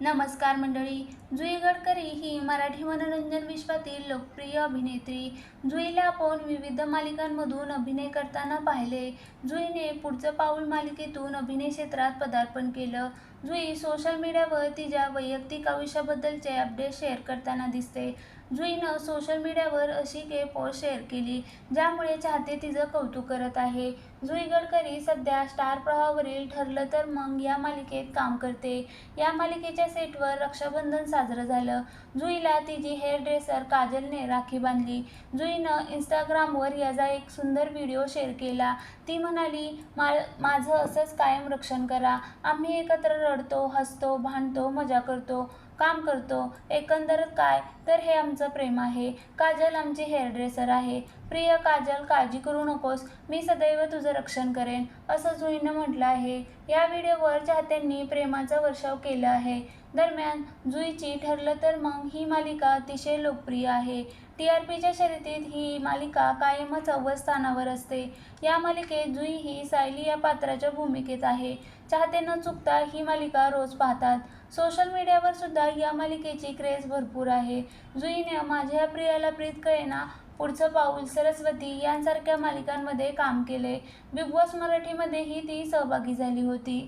नमस्कार मंडळी जुई गडकरी ही मराठी मनोरंजन विश्वातील लोकप्रिय अभिनेत्री. जुईला आपण विविध मालिकांमधून अभिनय करताना पाहिले. जुईने पुढचं पाऊल मालिकेतून अभिनय क्षेत्रात पदार्पण केलं. जुई सोशल मीडियावर तिच्या वैयक्तिक आयुष्याबद्दलचे अपडेट शेअर करताना दिसते. जुईनं सोशल मीडियावर अशी के पोस्ट शेअर केली ज्यामुळे चाहते तिचं कौतुक करत आहे. जुई गडकरी सध्या स्टार प्रवाहावरील ठरलं तर मग या मालिकेत काम करते. या मालिकेच्या सेटवर रक्षाबंधन साजरं झालं. जुईला तिची हेअर ड्रेसर काजलने राखी बांधली. जुईनं इंस्टाग्रामवर याचा एक सुंदर व्हिडिओ शेअर केला. ती म्हणाली मा माझं असंच कायम रक्षण करा. आम्ही एकत्र रडतो हसतो भांडतो मजा करतो काम करतो. एकंदरच काय? तर हे आमचं प्रेम आहे. काजल आमची हेअर ड्रेसर आहे. प्रिय काजल काळजी करू नकोस. मी सदैव तुझं रक्षण करेन. असं जुईनं म्हटलं आहे. या व्हिडिओवर चाहत्यांनी प्रेमाचा वर्षाव केला आहे. दरम्यान जुईची ठरलं तर मग ही मालिका अतिशय लोकप्रिय आहे. टी आर पीच्या शर्यतीत ही मालिका कायमच अव्वल स्थानावर असते. या मालिकेत जुई ही सायली या पात्राच्या भूमिकेत आहे. चाहते न चुकता ही मालिका रोज पाहतात. सोशल मीडियावर सुद्धा या मालिकेची क्रेज भरपूर आहे. जुईने माझ्या प्रियाला प्रीत कळेना पुढचं पाऊल सरस्वती यांसारख्या मालिकांमध्ये काम केले. बिग बॉस मराठीमध्येही ती सहभागी झाली होती.